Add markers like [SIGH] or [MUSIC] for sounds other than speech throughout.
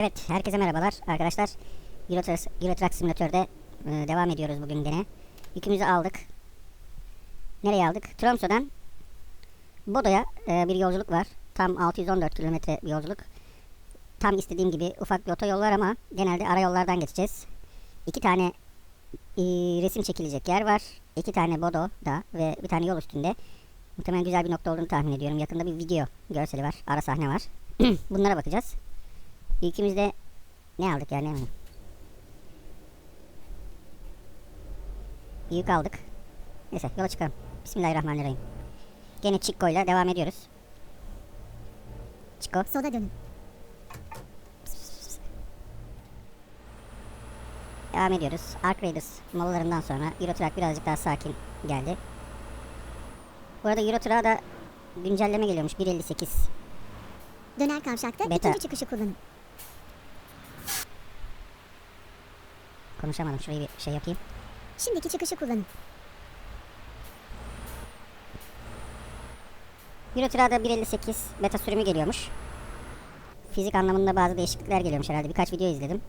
Evet, herkese merhabalar arkadaşlar. Euro Euro Truck Simülatör'de e, devam ediyoruz bugün gene. Yükümüzü aldık. Nereye aldık? Tromso'dan Bodo'ya e, bir yolculuk var. Tam 614 kilometre bir yolculuk. Tam istediğim gibi ufak bir otoyol var ama genelde ara yollardan geçeceğiz. İki tane e, resim çekilecek yer var. İki tane Bodo'da ve bir tane yol üstünde. Muhtemelen güzel bir nokta olduğunu tahmin ediyorum. Yakında bir video görseli var. Ara sahne var. [CLEARS THROAT] Bunlara bakacağız. İlkimizde ne aldık yani hemen. Yük aldık. Neyse yola çıkalım. Bismillahirrahmanirrahim. Gene Chico ile devam ediyoruz. Chico. Sola dönün. Devam ediyoruz. Ark Raiders molalarından sonra Euro Truck birazcık daha sakin geldi. Bu arada Euro Truck'a da güncelleme geliyormuş 1.58. Döner kavşakta Beta. ikinci çıkışı kullanın. Konuşamadım şurayı bir şey yapayım. Şimdiki çıkışı kullanın. Euro Truck'a da 1.58 beta sürümü geliyormuş. Fizik anlamında bazı değişiklikler geliyormuş herhalde. Birkaç video izledim.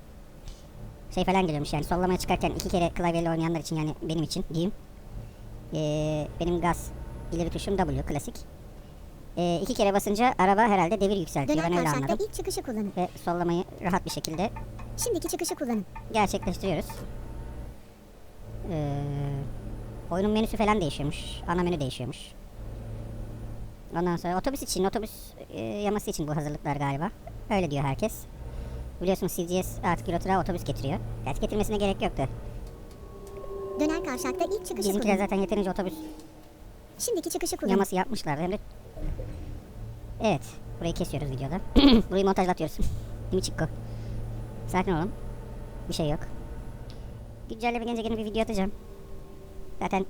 Şey falan geliyormuş yani sollamaya çıkarken iki kere klavyeyle oynayanlar için yani benim için diyeyim. Ee, benim gaz ileri tuşum W klasik. Ee, iki kere basınca araba herhalde devir yükseltiyor. Döner Ben öyle anladım. ilk çıkışı kullanın. Ve sollamayı rahat bir şekilde Şimdiki çıkışı kullanın. gerçekleştiriyoruz. Ee, oyunun menüsü falan değişiyormuş. Ana menü değişiyormuş. Ondan sonra otobüs için, otobüs e, yaması için bu hazırlıklar galiba. Öyle diyor herkes. Biliyorsunuz CGS artık Euro Truck'a otobüs getiriyor. Gerçi getirmesine gerek yoktu. Döner kavşakta ilk çıkışı Bizimkiler kullanın. zaten yeterince otobüs Şimdiki çıkışı kullanın. yaması yapmışlardı. Hem de... Evet. Burayı kesiyoruz videoda. [CLEARS THROAT] Burayı montajlatıyoruz. [LAUGHS] Değil mi Çikko? Sakin olun. Bir şey yok. Güncelleme gelince gene bir video atacağım. Zaten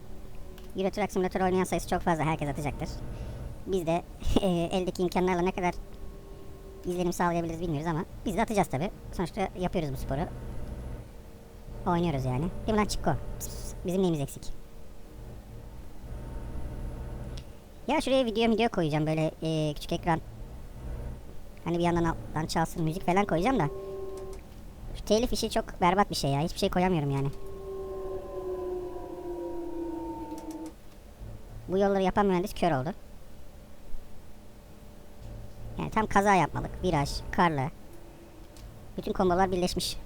Euro Truck Simulator oynayan sayısı çok fazla. Herkes atacaktır. Biz de [LAUGHS] e, eldeki imkanlarla ne kadar izlenim sağlayabiliriz bilmiyoruz ama biz de atacağız tabi. Sonuçta yapıyoruz bu sporu. Oynuyoruz yani. Değil mi lan Çikko? Bizim neyimiz eksik? Ya şuraya video video koyacağım böyle e, küçük ekran. Hani bir yandan alttan çalsın müzik falan koyacağım da. Telif işi çok berbat bir şey ya. Hiçbir şey koyamıyorum yani. Bu yolları yapan mühendis kör oldu. Yani tam kaza yapmalık. Viraj, karlı. Bütün kombolar birleşmiş.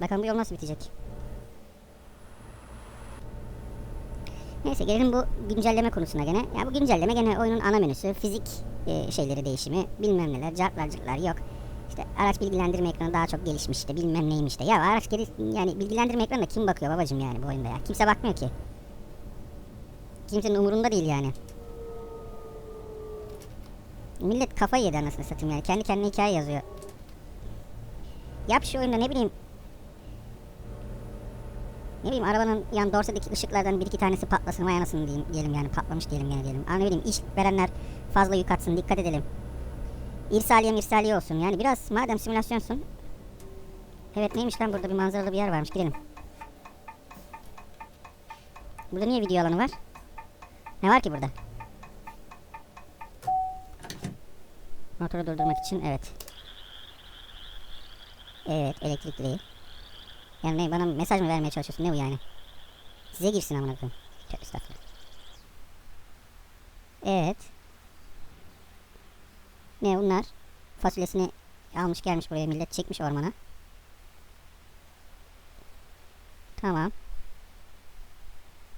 Bakalım bu yol nasıl bitecek. Neyse gelelim bu güncelleme konusuna gene. Ya bu güncelleme gene oyunun ana menüsü, fizik e, şeyleri değişimi, bilmem neler, cartlar cırtlar yok. İşte araç bilgilendirme ekranı daha çok gelişmiş işte bilmem neymiş işte. Ya araç geri, yani bilgilendirme ekranına kim bakıyor babacım yani bu oyunda ya? Kimse bakmıyor ki. Kimsenin umurunda değil yani. Millet kafayı yedi anasını satayım yani. Kendi kendine hikaye yazıyor. Yap şu oyunda ne bileyim ne bileyim arabanın yan dorsedeki ışıklardan bir iki tanesi patlasın vay anasını diyeyim, diyelim yani patlamış diyelim gene diyelim. Ama ne bileyim iş verenler fazla yük atsın dikkat edelim. İrsaliye mirsaliye olsun yani biraz madem simülasyonsun. Evet neymiş lan burada bir manzaralı bir yer varmış girelim. Burada niye video alanı var? Ne var ki burada? Motoru durdurmak için evet. Evet elektrik direği. Yani ne, bana mesaj mı vermeye çalışıyorsun ne bu yani? Size girsin amına koyayım. Tövbe estağfurullah. Evet. Ne bunlar? Fasulyesini almış gelmiş buraya millet çekmiş ormana. Tamam.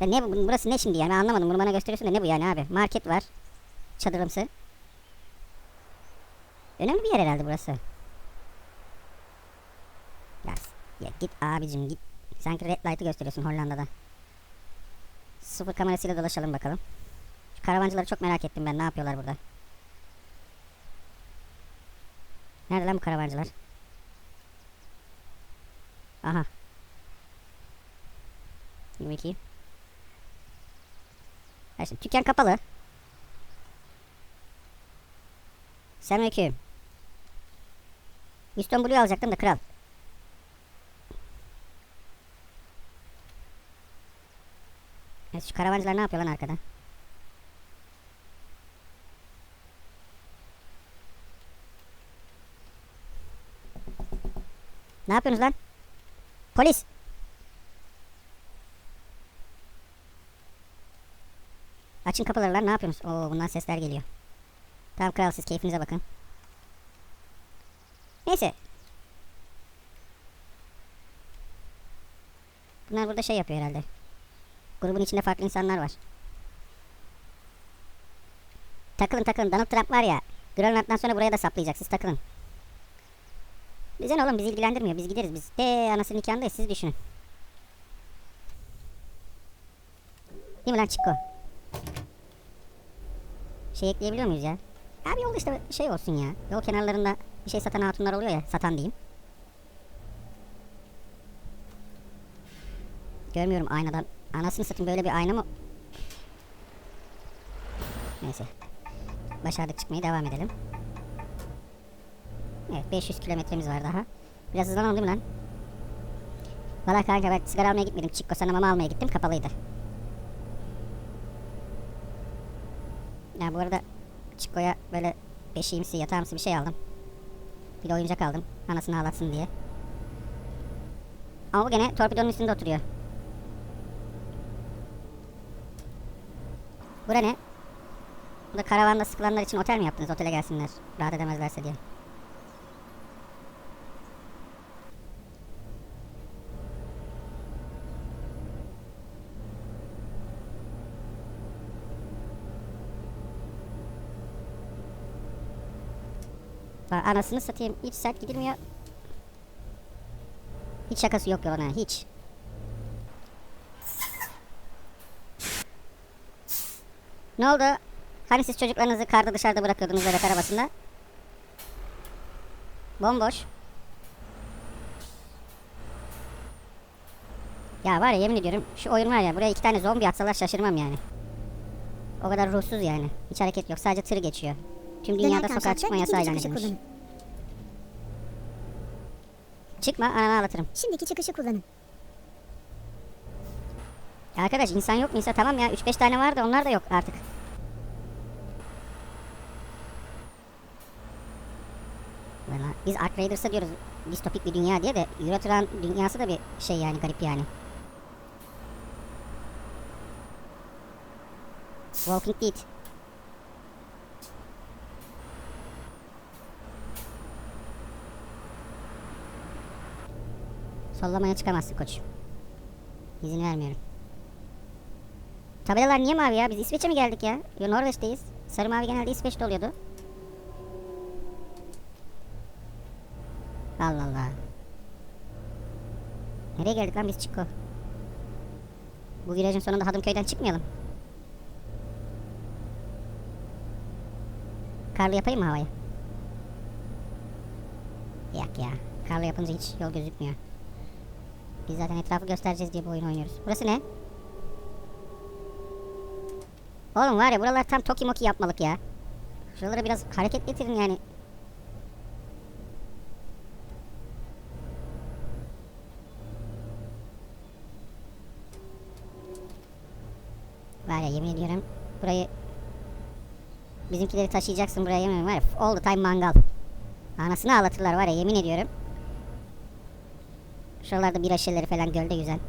Ya ne bu burası ne şimdi yani anlamadım bunu bana gösteriyorsun da ne bu yani abi? Market var. Çadırımsı. Önemli bir yer herhalde burası. Ya, git abicim git. Sanki red light'ı gösteriyorsun Hollanda'da. Sıfır kamerasıyla dolaşalım bakalım. Şu karavancıları çok merak ettim ben. Ne yapıyorlar burada? Nerede lan bu karavancılar? Aha. 22. Ha şimdi dükkan kapalı. Selamünaleyküm. Blue alacaktım da kral. Ya şu karavancılar ne yapıyor lan arkada? Ne yapıyorsunuz lan? Polis! Açın kapıları lan ne yapıyorsunuz? Oo bundan sesler geliyor. Tamam kral siz keyfinize bakın. Neyse. Bunlar burada şey yapıyor herhalde. Grubun içinde farklı insanlar var. Takılın takılın. Donald Trump var ya. Grönland'dan sonra buraya da saplayacak. Siz takılın. Bize ne oğlum bizi ilgilendirmiyor. Biz gideriz biz. De anasının nikahındayız. Siz düşünün. Değil mi lan Çiko? Şey ekleyebiliyor muyuz ya? Abi yolda işte şey olsun ya. Yol kenarlarında bir şey satan hatunlar oluyor ya. Satan diyeyim. Görmüyorum aynadan. Anasını satayım böyle bir ayna mı? Neyse. Başardık çıkmayı devam edelim. Evet 500 kilometremiz var daha. Biraz hızlanalım değil mi lan? Valla kanka ben sigara almaya gitmedim. Çikko sana mama almaya gittim kapalıydı. Ya bu arada Çikko'ya böyle beşiğimsi yatağımsı bir şey aldım. Bir de oyuncak aldım. Anasını ağlatsın diye. Ama bu gene torpidonun üstünde oturuyor. Bura ne? Bu da karavanda sıkılanlar için otel mi yaptınız? Otele gelsinler. Rahat edemezlerse diye. Bak anasını satayım. Hiç sert gidilmiyor. Hiç şakası yok yoluna. Hiç. Ne oldu? Hani siz çocuklarınızı karda dışarıda bırakıyordunuz bebek arabasında? Bomboş. Ya var ya yemin ediyorum şu oyun var ya buraya iki tane zombi atsalar şaşırmam yani. O kadar ruhsuz yani. Hiç hareket yok. Sadece tır geçiyor. Tüm dünyada Döner sokağa çıkma yasağı ilan çıkışı edilmiş. kullanın. Çıkma ananı ağlatırım. Şimdiki çıkışı kullanın. Ya arkadaş insan yok mu insan tamam ya 3-5 tane var da onlar da yok artık. Valla biz Ark Raiders'a diyoruz distopik bir dünya diye de Eurotron dünyası da bir şey yani garip yani. Walking Dead. Sollamaya çıkamazsın koç. İzin vermiyorum. Tabelalar niye mavi ya? Biz İsveç'e mi geldik ya? Yo Norveç'teyiz. Sarı mavi genelde İsveç'te oluyordu. Allah Allah. Nereye geldik lan biz Çiko? Bu virajın sonunda Hadımköy'den çıkmayalım. Karlı yapayım mı havayı? Yak ya. Karlı yapınca hiç yol gözükmüyor. Biz zaten etrafı göstereceğiz diye bu oyunu oynuyoruz. Burası ne? Oğlum var ya buralar tam toki moki yapmalık ya. Şuralara biraz hareket getirin yani. Var ya yemin ediyorum burayı bizimkileri taşıyacaksın buraya yemin ediyorum var ya all the time mangal. Anasını ağlatırlar var ya yemin ediyorum. Şuralarda bira şişeleri falan gölde yüzen.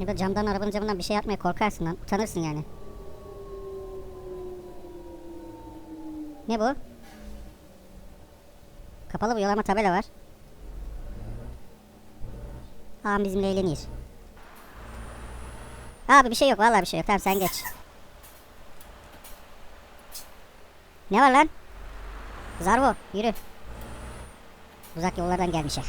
Ya da camdan arabanın camından bir şey yapmaya korkarsın lan. Utanırsın yani. Ne bu? Kapalı bu yol ama tabela var. Ağam bizimle eğlenir. Abi bir şey yok vallahi bir şey yok. Tamam sen geç. Ne var lan? Zarvo yürü. Uzak yollardan gelmişler.